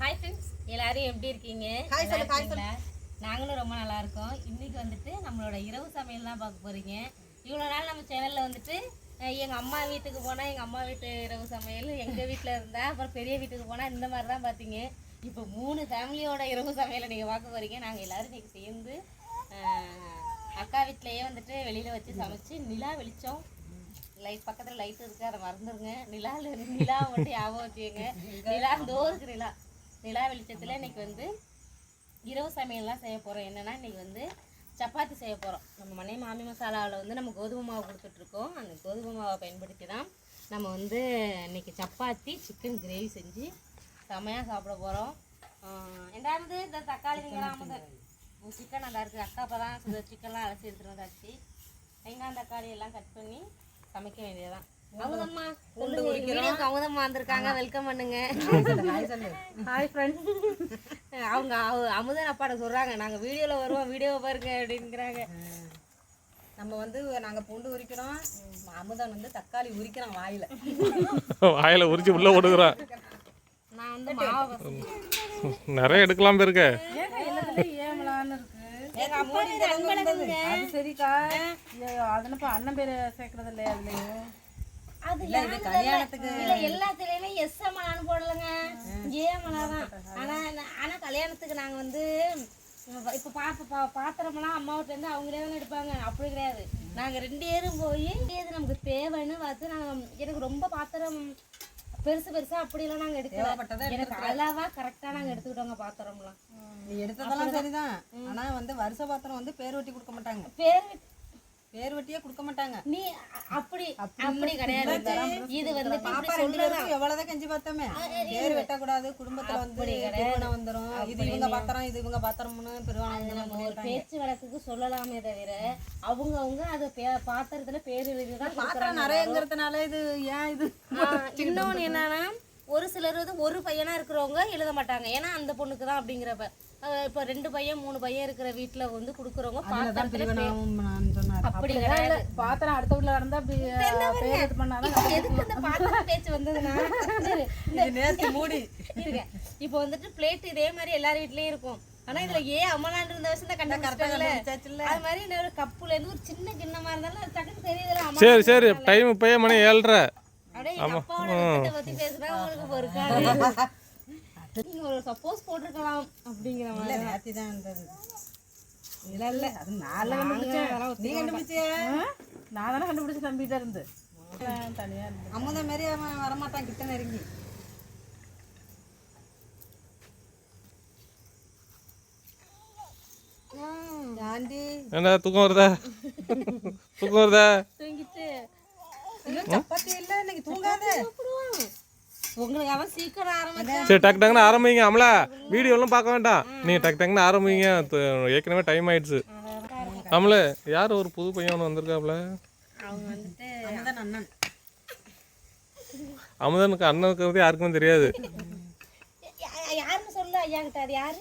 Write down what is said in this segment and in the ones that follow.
Hi friends எல்லாரும் எப்படி இருக்கீங்க? சொல்லு, இருக்கீங்களா? நாங்களும் ரொம்ப நல்லா இருக்கோம். இன்னைக்கு வந்துட்டு நம்மளோட இரவு சமையல் தான் பார்க்க போறீங்க. இவ்வளோ நாள் நம்ம சேனல்ல வந்துட்டு அஹ், எங்க அம்மா வீட்டுக்கு போனா எங்க அம்மா வீட்டு இரவு சமையல் எங்க வீட்ல இருந்தா அப்புறம் பெரிய வீட்டுக்கு போனா இந்த மாதிரி தான் பார்த்தீங்க. இப்போ மூணு ஃபேமிலியோட இரவு சமையலை நீங்க பார்க்க போறீங்க. நாங்க எல்லாரும் இன்னைக்கு சேர்ந்து அக்கா வீட்லயே வந்துட்டு வெளியில வச்சு சமைச்சு நிலா வெளிச்சம். லைட் பக்கத்துல லைட் இருக்கு அதை மறந்துருங்க. நிலால நிலா மட்டும் ஞாபகம் வச்சுக்கோங்க. நிலா தோருக்கு நிலா. நிலா வெளிச்சத்துல இன்னைக்கு வந்து இரவு சமையல்லாம் செய்ய போறோம். என்னன்னா இன்னைக்கு வந்து சப்பாத்தி செய்ய போறோம். நம்ம மனை மாமி மசாலாவில் வந்து நம்ம கோதுமை மாவு கொடுத்துட்ருக்கோம் அந்த கோதுமை மாவை பயன்படுத்தி தான் நம்ம வந்து இன்னைக்கு சப்பாத்தி சிக்கன் கிரேவி செஞ்சு செமையாக சாப்பிட போகிறோம் ரெண்டாவது இந்த தக்காளி வெங்காயம் சிக்கன் நல்லா இருக்குது அக்கா அப்போ தான் சிக்கன்லாம் அலசி எடுத்துகிட்டு வந்தாச்சு. வெங்காயம் தக்காளி எல்லாம் கட் பண்ணி சமைக்க வேண்டியதுதான். அமுதம்மா வந்திருக்காங்க. வெல்கம் பண்ணுங்க. ஹாய் ஃப்ரெண்ட்ஸ் அவங்க அவ- அமுதன் அப்பாட சொல்றாங்க. நாங்க வீடியோல வருவோம் வீடியோவை பாருங்க அப்படிங்கிறாங்க நம்ம வந்து நாங்க பூண்டு உரிக்கிறோம். அமுதன் வந்து தக்காளி உரிக்கிறான் வாயில. வாயில உரிச்சு உள்ள போட்டுக்கிறான். நான் வந்து மாவை நிறைய எடுக்கலாம் இருக்க. சரிக்கா. அதனப்ப அண்ணன் பேரை சேர்க்கறது இல்லையா அதுலயும்? அது இது கல்யாணத்துக்கு. இல்ல எல்லாத்துலயுமே எஸ் அம்மலான்னு போடலங்க ஜே தான். ஆனா ஆனா கல்யாணத்துக்கு நாங்க வந்து இப்ப பாப்ப பாத்திரமெல்லாம் அம்மா வீட்டுல இருந்து அவங்களே தானே எடுப்பாங்க. அப்படி கிடையாது. நாங்க ரெண்டு பேரும் போய் எது நமக்கு தேவைன்னு பார்த்து நாங்க எனக்கு ரொம்ப பாத்திரம் பெருசு பெருசா அப்படிலாம் நாங்க எடுக்கல. எனக்கு அளவா கரெக்டா நாங்க எடுத்துக்கிட்டோங்க பாத்திரம்லாம். நீ எடுத்ததெல்லாம் சரிதான். ஆனா வந்து வருஷ பாத்திரம் வந்து பேர் வெட்டி கொடுக்க மாட்டாங்க. பேர் பேர் வெட்டியே கொடுக்க மாட்டாங்க. நீ அப்படி அப்படி கிடையாது. இது வந்து பாப்பா பேருக்கும் எவ்வளவுதான் கெஞ்சி பார்த்தோமே. பேர் வெட்டக்கூடாது குடும்பத்துல வந்து திருமணம் வந்துரும். இது இவங்க பாத்திரம் இது இவங்க பாத்திரம்னு பெருவானம் வந்து நம்ம ஒரு பேச்சு வழக்குக்கு சொல்லலாமே தவிர அவங்கவங்க அது பே- பாத்திரத்துல பேர் எழுதிதான் பாத்திரம் நிறையங்கிறதுனால இது ஏன் இது இன்னொன்னு என்னன்னா ஒரு சிலர் வந்து ஒரு பையனா இருக்கிறவங்க எழுத மாட்டாங்க. ஏன்னா அந்த பொண்ணுக்கு தான் அப்படிங்கிறப்ப. இப்ப ரெண்டு பையன் மூணு பையன் இருக்கிற வீட்டுல வந்து குடுக்குறவங்க அப்படி கிடையாது பாத்திரம் அடுத்த வீட்டுல பேர் இது பண்ணாதான் எதுக்கு இந்த பாத்திர பேச்சு வந்ததுன்னா? இரு, இது நேத்து மூடி. இருங்க. இப்போ வந்துட்டு பிளேட் இதே மாதிரி எல்லார் வீட்லயும் இருக்கும். ஆனா இதுல ஏன் அம்மலாண்டு இருந்த வருஷம் தான் கண்டுபிடிச்சாச்சுல்ல. அது மாதிரி இன்னொரு கப்புல இருந்து ஒரு சின்ன கிண்ணமா இருந்தாலும் அது டக்குன்னு தெரியுதுல அம்மா சரி சரி. டைம் இப்பயே மணி ஏழ்ரை. அப்படியே அப்பாவோட பத்தி பேசுனா உங்களுக்கு பொறுக்காது நீங்க ஒரு சப்போஸ் போட்டிருக்கலாம் அப்படிங்கிற மாதிரி. நேத்தி தான் இருந்தது இல்ல இல்ல அது நான் கண்டுபிடிச்சேன் நீ கண்டுபிடிச்சிய? நான் தானே கண்டுபிடிச்சு நம்பிட்டு இருந்து. தனியா இருந்து அமுத மாரி அவன் வரமாட்டான் கிட்ட நெருங்கி. ஏண்டா தூக்கம் வருதா? தூக்கம் வருதா? தூங்கிட்டு. இன்னும் சப்பாத்தி இல்ல இன்னைக்கு தூங்காத. சீக்கிரம் ஆரம்பிச்சா சரி டக்கு டக்குன்னு ஆரம்பிங்க அமலா. வீடியோலாம் பார்க்க வேண்டாம். நீ டக்கு டக்குன்னு ஆரம்பிங்க. ஏற்கனவே டைம் ஆயிடுச்சு. அமல யார் ஒரு புது பையன் ஒன்று வந்திருக்காப்ல? அவங்க வந்துட்டு அமுதன் அண்ணன். அமுதனுக்கு அண்ணன் இருக்கிறது யாருக்குமே தெரியாது. யாருன்னு சொல்லு ஐயா கிட்ட அது யாரு?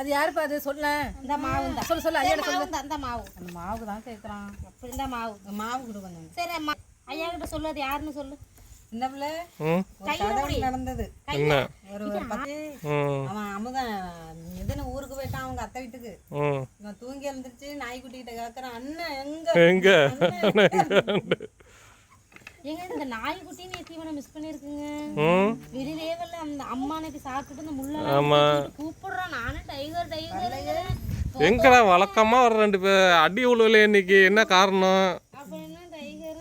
அது யாருப்பா? அது சொல்ல இந்த மாவு தான் சொல்லு சொல்லு ஐயா மாவு தான் அந்த மாவு. அந்த மாவுக்கு தான் கேட்குறான் அப்படி இந்த மாவு. மாவு கொடுக்கணும் சரி அம்மா. ஐயா கிட்ட சொல்லு அது யாருன்னு சொல்லு. நடந்தது. என்ன? அவன் அமுதன் இதுன்னு ஊருக்கு போயிட்டான் அவங்க அத்தை வீட்டுக்கு. ம். இவன் தூங்கி எழுந்திருச்சு நாய்க்குட்டி கிட்ட கேக்குறான் அண்ணன் எங்க? எங்க? ஏங்க இந்த நாய்க்குட்டின்னு தீவனை மிஸ் பண்ணிருக்குங்க ம். வெளியிலே வரல அந்த அம்மா அன்னைக்கு சாப்பிட்டுட்டு இந்த முள்ள ஆமா. கூப்பிடுறான். நானும் டைகர் டைகர் எங்கடா வழக்கமா ஒரு ரெண்டு பேர் அடி உழுவல இன்னைக்கு. என்ன காரணம் அப்ப என்ன டைகர்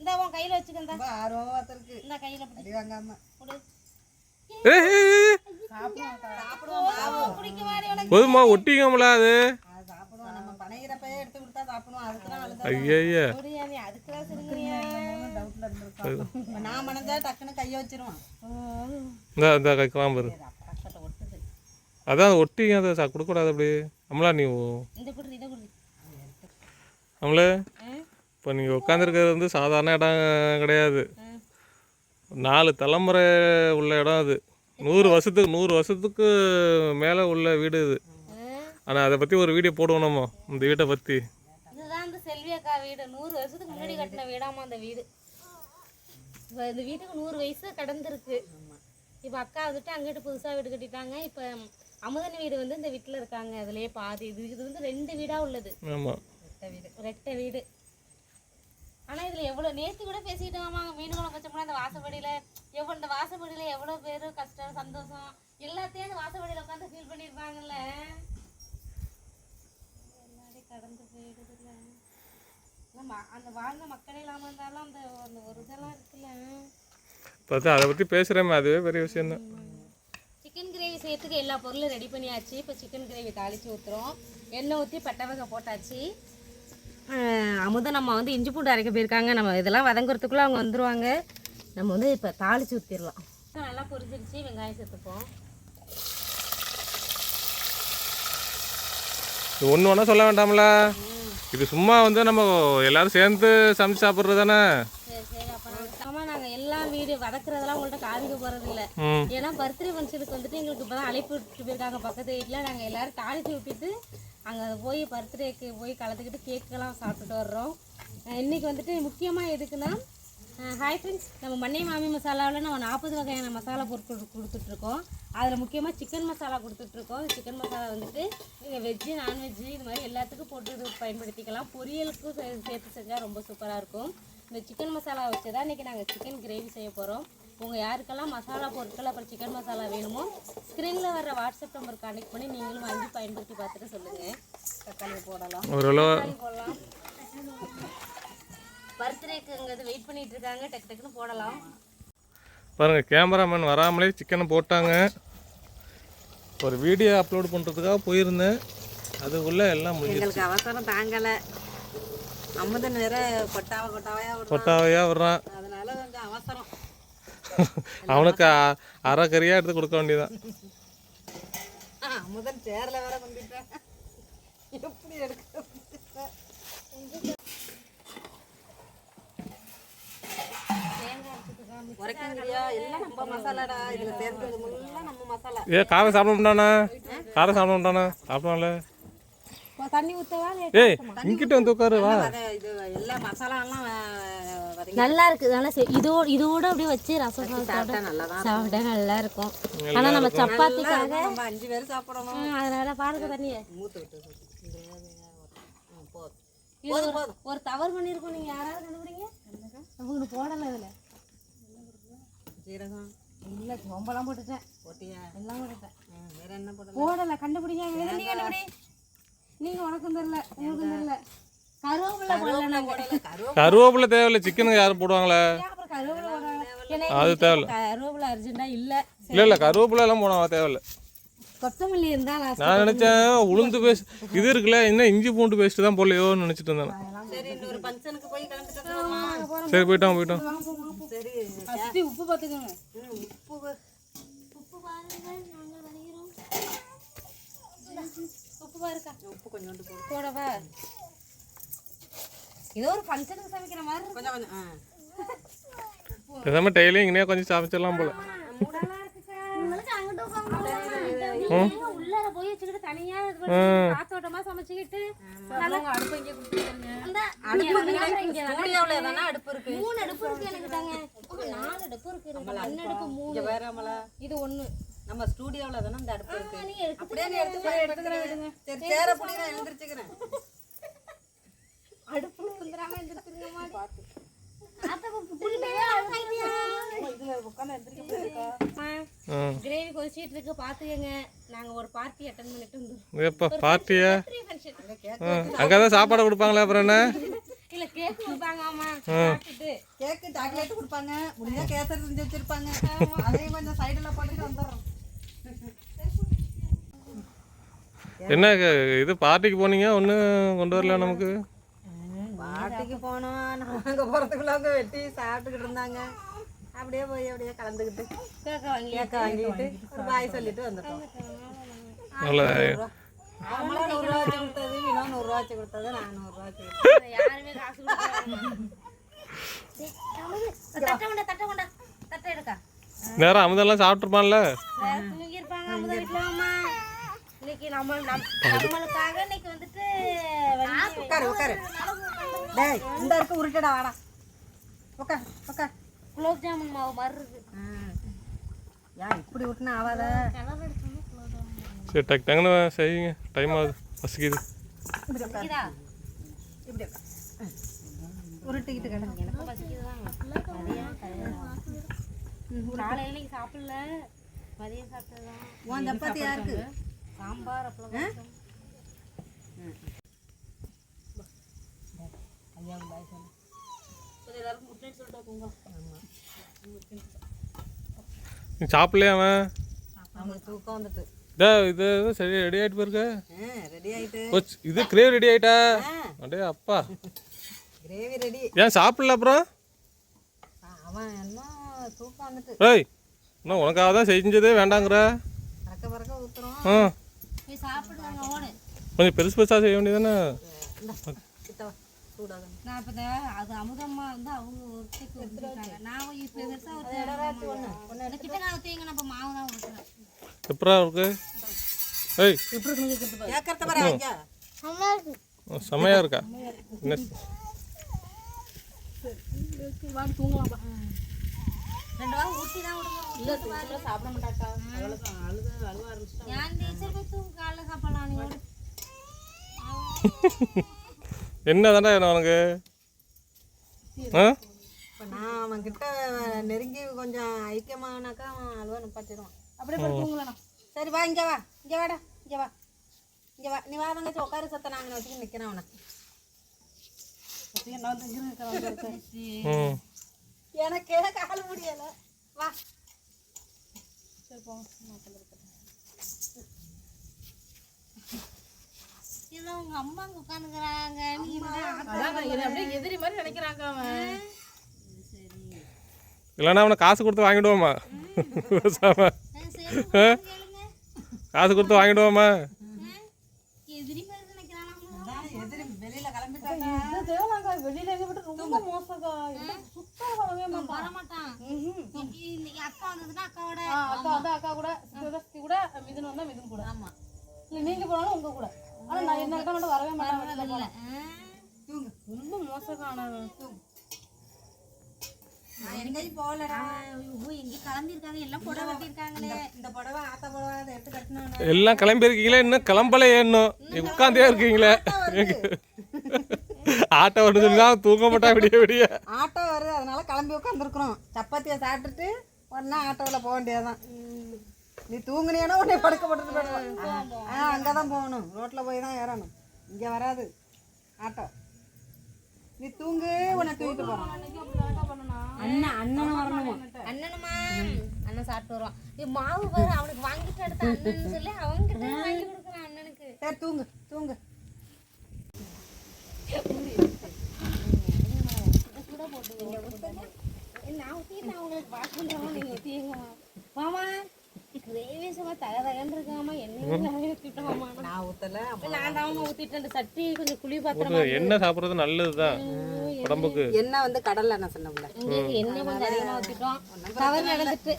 இந்த உன் கையில வச்சுக்கந்தா ரொம்ப ஆர்வமா பார்த்திருக்கு இந்த கையில பிடி வாங்காம. போதுமா ஒட்டிக்கோம்ல அது. ஐயா நான் மனதா டக்குன்னு கைய வச்சிருவான். இந்த இந்த அதான் ஒட்டிங்க அதை சா- அப்படி. அமலா நீ அமலே இப்போ நீங்கள் உட்காந்துருக்கிறது வந்து சாதாரண இடம் கிடையாது. நாலு தலைமுறை உள்ள இடம் அது. நூறு வருஷத்துக்கு நூறு வருஷத்துக்கு மேலே உள்ள வீடு இது. ஆனால் அதை பற்றி ஒரு வீடியோ போடுவோம் நம்ம இந்த வீட்டை பற்றி இதுதான் இந்த செல்வி அக்கா வீடு. நூறு வருஷத்துக்கு முன்னாடி கட்டின வீடாமா அந்த வீடு? இப்ப இந்த வீட்டுக்கு நூறு வயசு கடந்திருக்கு. இப்போ அக்கா வந்துட்டு அங்கிட்டு புதுசாக வீடு கட்டிட்டாங்க. இப்போ அமுதன் வீடு வந்து இந்த வீட்டில் இருக்காங்க. அதுலயே பாதி இது இது வந்து ரெண்டு வீடாக உள்ளது. ஆமாம் ரெட்டை வீடு. ஆனால் இதில் எவ்வளோ நேற்று கூட பேசிக்கிட்டோமா மீன் குழம்பு வச்சோம்னா அந்த வாசப்படியில் எவ்வளோ இந்த வாசப்படியில் எவ்வளோ பேர் கஷ்டம் சந்தோஷம் எல்லாத்தையும் அந்த வாசப்படியில் உட்காந்து ஃபீல் பண்ணியிருப்பாங்கல்ல? எல்லாரையும் கடந்து போயிடுதுல்ல. நம்ம அந்த வாழ்ந்த மக்களே இல்லாமல் இருந்தாலும் அந்த அந்த ஒரு இதெல்லாம் இருக்குல்ல. பார்த்தா அதை பற்றி பேசுகிறேமே அதுவே பெரிய விஷயம்தான். சிக்கன் கிரேவி செய்யறதுக்கு எல்லா பொருளும் ரெடி பண்ணியாச்சு. இப்போ சிக்கன் கிரேவி தாளித்து ஊற்றுறோம் எண்ணெய் ஊற்றி பட்டை வகை போட்டாச்சு. அமுதன் நம்ம வந்து இஞ்சி பூண்டு அரைக்க போயிருக்காங்க. நம்ம இதெல்லாம் வதங்குறதுக்குள்ளே அவங்க வந்துருவாங்க. நம்ம வந்து இப்போ தாளித்து ஊற்றிடலாம் நல்லா பொரிச்சிருச்சு வெங்காயம் சேர்த்துப்போம். இது ஒன்று ஒன்றா சொல்ல வேண்டாம்ல? இது சும்மா வந்து நம்ம எல்லாரும் சேர்ந்து சமைச்சு சாப்பிட்றது தானே? சரி சரி. அப்போ ஆமாம் நாங்கள் எல்லா வீடு வதக்குறதெல்லாம் உங்கள்கிட்ட காமிக்க போகிறது இல்லை. ஏன்னா பர்த்டே ஃபங்க்ஷனுக்கு வந்துட்டு எங்களுக்கு இப்போ தான் அழைப்பு விட்டு போயிருக்காங்க. பக்கத்து வீட்டில் நாங்கள் எல்லாரும் தாளித்து விட்டுட்டு அங்கே போய் பர்த்டேக்கு போய் கலந்துக்கிட்டு கேக்கெல்லாம் சாப்பிட்டுட்டு வர்றோம். இன்றைக்கி வந்துட்டு முக்கியமாக எதுக்குன்னா ஹாய் ஃப்ரெண்ட்ஸ் நம்ம மண்ணை மாமி மசாலாவில் நம்ம நாற்பது வகையான மசாலா பொருட்கள் கொடுத்துட்ருக்கோம் அதில் முக்கியமாக சிக்கன் மசாலா கொடுத்துட்ருக்கோம் சிக்கன் மசாலா வந்துட்டு நீங்கள் வெஜ்ஜு நான்வெஜ்ஜு இது மாதிரி எல்லாத்துக்கும் போட்டு பயன்படுத்திக்கலாம். பொரியலுக்கும் சே- சேர்த்து செஞ்சால் ரொம்ப சூப்பராக இருக்கும். இந்த சிக்கன் மசாலா வச்சு தான் இன்றைக்கி நாங்கள் சிக்கன் கிரேவி செய்ய போகிறோம் உங்கள் யாருக்கெல்லாம் மசாலா பொருட்கள் அப்புறம் சிக்கன் மசாலா வேணுமோ ஸ்க்ரீனில் வர வாட்ஸ்அப் நம்பர் கனெக்ட் பண்ணி நீங்களும் வாங்கி பயன்படுத்தி பார்த்துட்டு சொல்லுங்கள் தக்காளி போடலாம். தக்காளி போடலாம். பர்த்டேக்குங்கிறது வெயிட் பண்ணிட்டு இருக்காங்க. டக்கு டக்குன்னு போடலாம். பாருங்க கேமராமேன் வராமலே சிக்கனை போட்டாங்க. ஒரு வீடியோ அப்லோட் பண்ணுறதுக்காக போயிருந்தேன். அதுக்குள்ளே எல்லாம் எங்களுக்கு அவசரம் தாங்கலை. அமுதன் வேற கொட்டாவ கொட்டாவையா விடுறான். கொட்டாவையாக வர்றான் அதனால கொஞ்சம் அவசரம். அவனுக்கு அரை கறியாக எடுத்து கொடுக்க வேண்டியதான் ஆ, அமுதன் சேர்ல வேற கொண்டுட்டேன் எப்படி எடுக்க உரைக்கங்கிறியா? எல்லாம் நம்ம மசாலாடா. இதுல சேர்க்கிறது எல்லாம் நம்ம மசாலா. ஏ காரம் சாப்பிட மாட்டானா? காரம் சாப்பிட தண்ணி ஊற்றவா ஏய் இங்கிட்ட வந்து உட்காரு வா. அதை இது எல்லா மசாலாலாம் நல்லா இருக்கு நல்லா இதோட இதோட அப்படியே வச்சு ரசம் சாப்பிட்டா நல்லா சாப்பிட்டா நல்லா இருக்கும் ஆனா நம்ம சப்பாத்திக்காக நம்ம அஞ்சு பேர் சாப்பிடணும். அதனால பாருங்க தண்ணியை. மூத்து விட்டு ஒரு- தவறு பண்ணியிருக்கோம் நீங்க யாராவது கண்டுபிடிங்க? உங்களுக்கு போடல இதுல. ஜீரகம் இல்ல சோம்பெல்லாம் போட்டுட்டேன். போட்டியா? எல்லாம் போட்டுட்டேன். வேற என்ன போடலாம் போடல. கண்டுபிடிங்க. நீங்க கண்டுபிடி. நீங்க உனக்கும் தெரியல உனக்கும் தெரியல. கருவேப்பிலை தேவையில்லை. சிக்கனுக்கு யாரும் போடுவாங்களே? அது தேவையில்ல. கருவேப்பிலை அர்ஜென்ட்டா இல்ல. இல்லை இல்லை கருவேப்பிலை எல்லாம் போடுவாங்க தேவையில்ல. கொத்தமல்லி இருந்தா last நான் நினச்சேன் உளுந்து பேஸ்ட் இது இருக்குல்ல இன்னும் இஞ்சி பூண்டு பேஸ்ட்டு தான் போடலையோன்னு நினச்சிட்டு இருந்தேன் சரி போயிட்டோம் போயிட்டோம். உப்பு பார்த்துக்கோங்க பாருக்கா. உப்பு கொஞ்சோண்டு போடு. போடவா? ஏதோ ஒரு ஃபங்க்ஷனுக்கு சமைக்கிற மாதிரி. கொஞ்சம் கொஞ்சம் இங்கேயே சமைச்சிடலாம் போல. உட்காந்து நீங்க உள்ளார போய் வச்சுக்கிட்டு தனியா காத்தோட்டமா சமைச்சுக்கிட்டு அடுப்பு இங்கே கொடுத்துருங்க அந்த அடுப்பு அடுப்பு இருக்கு? மூணு அடுப்பு இருக்கு எனக்கு தாங்க. ஓ, நாலு அடுப்பு இருக்கு மண் அடுப்பு? மூணு இங்க வேற இது ஒண்ணு. நம்ம ஸ்டூடியோவில் தானே இந்த அடுப்பு இருக்கு. அப்படியே நீ எடுத்து போய் எடுத்துக்கிறேன் சரி சேர பிடி நான் எழுந்திரிச்சுக்கிறேன். அடுப்புல கிரேவி கொதிச்சிட்டு இருக்கு பாத்துக்கங்க. நாங்க ஒரு பார்ட்டி அட்டன் பண்ணிட்டு எப்போ பார்ட்டியா அங்கே தான் சாப்பாடு. கொடுப்பாங்களே அப்புறம் என்ன? இல்ல கேக் கொடுப்பாங்க ஆமா சாப்பிட்டுட்டு. கேக்கு சாக்லேட் கொடுப்பாங்க. முடிஞ்சா கேசரி செஞ்சு வச்சிருப்பாங்க. அதையும் கொஞ்சம் சைடில் போட்டுட்டு வந்துடுறோம். என்ன இது பார்ட்டிக்கு போனீங்க? ஒன்றும் கொண்டு வரல நமக்கு? பாட்டிக்கு போனோம். நாங்க போகிறதுக்குள்ள அவங்க வெட்டி சாப்பிட்டுக்கிட்டு இருந்தாங்க. அப்படியே போய் அப்படியே கலந்துக்கிட்டு கேக்க வாங்கி கேக்க வாங்கிட்டு ஒரு பாய் சொல்லிட்டு வந்துட்டோம். நல்ல அவங்களா நூறுரூவா வச்சு கொடுத்தது வினோ நூறுரூவா வச்சு கொடுத்தது நான் நூறுரூவா வச்சு கொடுத்தேன் யாருமே காசு நேரம் அமுதெல்லாம் சாப்பிட்ருப்பான்ல தூங்கி இருப்பாங்க அமுத வீட்டுல அம்மா. இன்னைக்கு நம்ம நம்- நம்மளுக்காக இன்னைக்கு வந்துட்டு உட்காரு உட்காரு. டேய் இந்த இருக்கு உருட்டடா வாடா. உட்கார் உட்கார் குலோப் ஜாமுன் மாவு மாதிரி இருக்கு ஏன் இப்படி விட்டுனா ஆவாத. சரி டக்கு டக்குன்னு செய்யுங்க. டைம் ஆகுது. பசிக்குது. இப்படி உட்காரு. இதா? இப்படி உட்காரு. ம். உருட்டிக்கிட்டு கிடங்க எனக்கு பசிக்குதுதான். காலையில இன்னைக்கு சாப்பிடல. மதியம் சாப்பிட்டதுதான். உன் சப்பாத்தி யாருக்கு சாம்பார் அப்பளம் எல்லாருக்கும் குட் நைட் சொல்லிட்டு போங்க நீ சாப்பிடலையா அவன்? அவங்களுக்கு தூக்கம் வந்துட்டு. டே இது சரி ரெடி ஆயிட்டு கோச் இது கிரேவி ரெடி ஆயிட்டா? அடே அப்பா. கிரேவி ரெடி ஏன் சாப்பிடல அப்புறம்? அவன் என்ன தூக்கம் வந்துட்டு. ஏய் இன்னும் உனக்காக தான் செஞ்சதே வேண்டாங்கிற. பறக்க பறக்க ஊத்துறோம். ஆ. ஓடு. கொஞ்சம் பெருசு பெருசாக செய்ய வேண்டியதானே. சூடாக நான் இப்போ அது அமுதம்மா வந்து அவங்க ஒருத்தைக்கு ஊற்றிருக்காங்க நான் இப்போ பெருசாக ஒரு கிட்ட நான் இப்போ மாவு தான் ஊற்றுறேன் எப்பரா இருக்கு? ஏய். கேட்கறத பாரு ஐயா. செமையாக இருக்கா. என்ன? ரெண்டு வாரம் ஊற்றி தான் விடுங்க சாப்பிட மாட்டாக்கா. அழுது அழுது அழுவ ஆரம்பிச்சிட்டா என் டீச்சர் போய் தூங்க காலைல சாப்பிடலாம் நீ ஓடு. என்ன தாண்டா வேணும் உனக்கு? ஆ? இப்போ நான் அவன் கிட்ட நெருங்கி கொஞ்சம் ஐக்கியமானாக்கா அவன் அழுவ நிப்பாட்டிடுவான். அப்படியே சரி வா இங்கே வா இங்கே வாடா இங்கே வா இங்கே வா. நீ வா தங்கச்சி உட்காரு சத்த நாங்கள் வச்சுக்கிட்டு நிற்கிறேன் அவனை. எனக்கே கால் முடியலை. வா. இல்லை உங்கள் அம்மா அங்கே உட்காந்துக்கிறாங்க நீ அதான் என்னை அப்படியே எதிரி மாதிரி நினைக்கிறாங்க அவன். இல்லைன்னா அவனை காசு கொடுத்து வாங்கிடுவோமா பேசாம காசு கொடுத்து வாங்கிடுவோமா எதிரி மாதிரி நினைக்கிறானா எதிரி வெளியில் எங்க விட்டு ரொம்ப மோசக்கா. சுத்தம் வரவே மாட்டான். இன்னைக்கு அக்கா வந்ததுன்னா அக்காவோட அக்கா வந்து அக்கா கூட சித்தி சித்தி கூட மிதுன் வந்தா மிதுன் கூட. ஆமா. இல்ல நீங்க போனாலும் உங்க கூட. ஆனா நான் மட்டும் வரவே மாட்டேன் தூங்கு. ரொம்ப மோசக்கான நான் எங்கேயும் போகலடா. எங்க கிளம்பிருக்காங்க எல்லாம் புடவை கட்டியிருக்காங்களே. இந்த புடவை ஆத்த புடவை அதை எடுத்து கட்டினானு எல்லாம் கிளம்பியிருக்கீங்களே? இன்னும் கிளம்பலே இன்னும். நீ உட்காந்தே இருக்கீங்களே. ஆட்டோ வருதுன்னு தான் தூங்க மாட்டா விடிய விடிய. ஆட்டோ வருது. அதனால கிளம்பி உட்காந்துருக்குறோம் சப்பாத்தியை சாப்பிட்டுட்டு உடனே ஆட்டோவில் போக வேண்டியதுதான். நீ தூங்குனியானா உடனே படுக்க போயிடுவான் ஆ அங்கே தான் போகணும். ரோட்டில் போய் தான் ஏறணும். இங்கே வராது. ஆட்டோ. நீ தூங்கு உன்னை தூக்கிட்டு போகிறோம் அண்ணன் அண்ணனும் வரணுமா? அண்ணனுமா? அண்ணன் சாப்பிட்டு வருவான். இது மாவு பாரு அவனுக்கு வாங்கிட்டு அடுத்த அண்ணன் சொல்லி. அவன்கிட்ட வாங்கி கொடுக்குறான் அண்ணனுக்கு. சரி தூங்கு தூங்கு. நான் ஊற்றிட்டு நான் உங்களுக்கு வாஷ் பண்ணுறோம் நீங்கள் ஊற்றிங்க மாமா. சும்மா இருக்காமா நான் ஊற்றல நான் தான் சட்டி கொஞ்சம் குழி பாத்திரம் எண்ணெய் சாப்பிட்றது நல்லது தான் உடம்புக்கு. என்ன வந்து கடல்ல என்ன சொன்னோம்ல எண்ணெய் கொஞ்சம் தவறு நடந்துட்டு.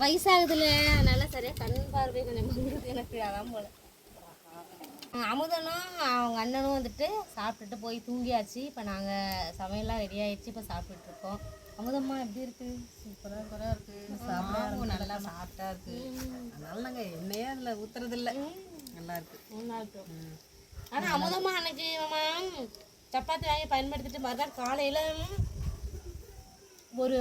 வயசாகுதுல அதனால சரியா கண் பார்வை கொஞ்சம் எனக்கு அதான் போல. அஹ் அமுதனும் அவங்க அண்ணனும் வந்துட்டு சாப்பிட்டுட்டு போய் தூங்கியாச்சு. இப்போ நாங்கள் சமையல்லாம் ரெடி ஆயிடுச்சு. இப்போ சாப்பிட்டுட்டு இருக்கோம். அமுதம்மா எப்படி இருக்கு? சூப்பராக சூப்பராக இருக்கு. சாப்பிட நல்லா சாப்பிட்டா இருக்கு. அதனால நாங்கள் எண்ணெயே அதில் ஊத்துறது இல்ல நல்லா இருக்கு. நல்லா இருக்கு. ஆனால் அமுதம்மா அன்னைக்கு மாமா சப்பாத்தி வாங்கி பயன்படுத்திட்டு மறுநாள் காலையில். ஒரு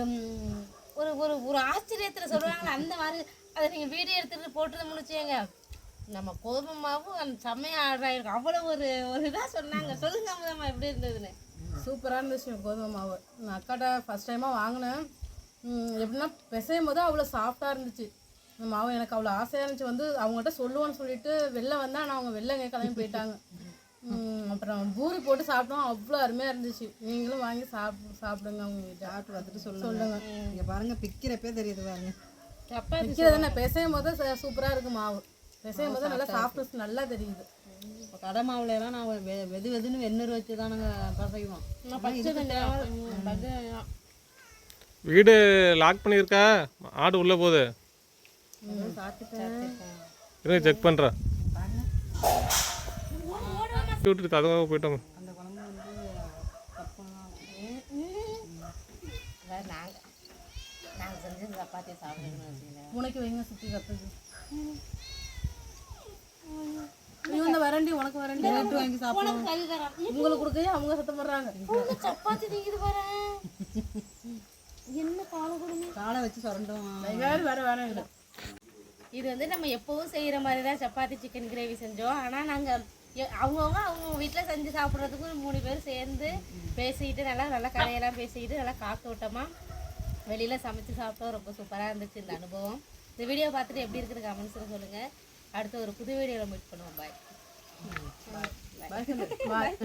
ஒரு ஒரு ஒரு ஆச்சரியத்தில் சொல்லுவாங்க அந்த மாதிரி. அதை நீங்கள் வீடியோ எடுத்துகிட்டு போட்டு முடிச்சேங்க நம்ம கோதுமை மாவு அந்த செம்மையாக ஆர்டர் ஆகிருக்கும் அவ்வளோ ஒரு ஒரு இதாக சொன்னாங்க. சொல்லுங்க அமுதம்மா எப்படி இருந்ததுன்னு. சூப்பராக இருந்துச்சு கோதுமை மாவு. நான் அக்காட்ட ஃபஸ்ட் டைமாக வாங்கினேன். ம், எப்படின்னா பிசையும் போது அவ்வளோ சாஃப்டாக இருந்துச்சு. இந்த மாவு எனக்கு அவ்வளோ ஆசையாக இருந்துச்சு. வந்து அவங்ககிட்ட சொல்லுவோன்னு சொல்லிட்டு வெளில வந்தேன் ஆனால் அவங்க வெளில எங்கே கிளம்பி போயிட்டாங்க. ம், அப்புறம் பூரி போட்டு சாப்பிட்டோம். அவ்வளோ அருமையாக இருந்துச்சு. நீங்களும் வாங்கி சாப்பிடு சாப்பிடுங்க அவங்க சாப்பிட்டு பார்த்துட்டு சொல்லுங்க. இங்க பாருங்க பிக்கிறப்பே தெரியுது பாருங்க. சப்பாத்தி வைக்கிறது என்ன பிசையும் போது சூப்பராக இருக்கு மாவு. பிசையும் போது நல்லா சாஃப்ட்னஸ் நல்லா தெரியுது. கடை மாவுல எல்லாம் நான் வெ- வெது வெதுன்னு வெந்நீர் வச்சு தான் நாங்கள் பசைவோம். வீடு லாக் பண்ணியிருக்கா? ஆடு உள்ளே போகுது. இருங்க செக் பண்ணுறேன் சப்பாத்தி சாப்பிடுங்கன்னு வச்சுக்கோங்க உனக்கு வைங்க சுற்றி கத்துது நீ வந்து வரண்டி உனக்கு வரண்டி. பிரெட் வாங்கி சாப்பிடுவோம் உங்களுக்கு கொடுக்கையே அவங்க சத்தம் போடுறாங்க. சப்பாத்தி நீக்குது பாரு என்ன காலை கொடுங்க காலை வச்சு சுரண்டும். வேறு வேற வேணும் இல்லை இது வந்து நம்ம எப்பவும் செய்கிற மாதிரி தான் சப்பாத்தி சிக்கன் கிரேவி செஞ்சோம். ஆனால் நாங்கள் அவங்கவுங்க அவங்க வீட்டில் செஞ்சு சாப்பிட்றதுக்கு ஒரு மூணு பேர் சேர்ந்து பேசிக்கிட்டு நல்லா நல்லா கதையெல்லாம் பேசிக்கிட்டு நல்லா காத்தோட்டமாக வெளியில் சமைச்சு சாப்பிட்டோம். ரொம்ப சூப்பராக இருந்துச்சு இந்த அனுபவம். இந்த வீடியோ பார்த்துட்டு எப்படி இருக்குது கமெண்ட்ஸில் சொல்லுங்கள் அடுத்த ஒரு புது வீடியோவில் மீட் பண்ணுவோம். பாய் பாய்